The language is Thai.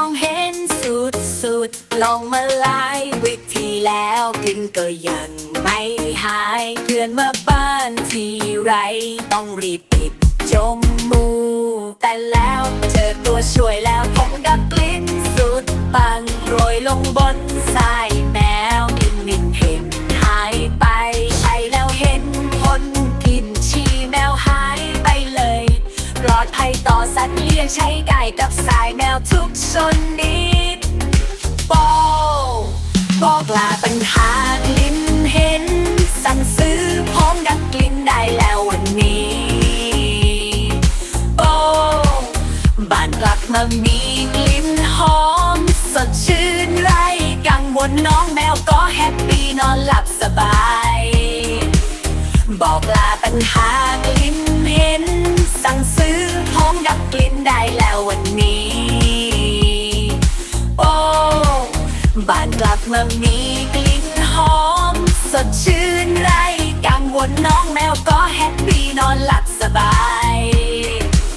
องเห็นสุดสุดลองมาหลายวิธีแล้วกินก็ยังไม่หายเพื่อนมาบ้านทีไร ต้องรีบปิดจมมูกแต่แล้วเจอตัวช่วยแล้วผมกับกลิ่นสุดปังโรยลงบนสาย อดภัยต่อสัตว์เลี้ยงใช้ไก่กับสายแมวทุกชนิดโปบอกลาปัญหาลิ่นเห็น สั่งซื้อพร้อมดับกลิ่นได้แล้ววันนี้โอ้บ้านกลับมามีกลิ่นหอม สดชื่นไรกังวลน้องแมวก็แฮปปี้นอนหลับสบาย บอกลาปัญหากลิ่นเห็น บ้านกลับมามีกลิ่นหอม สดชื่นไรกังวลน้องแมวก็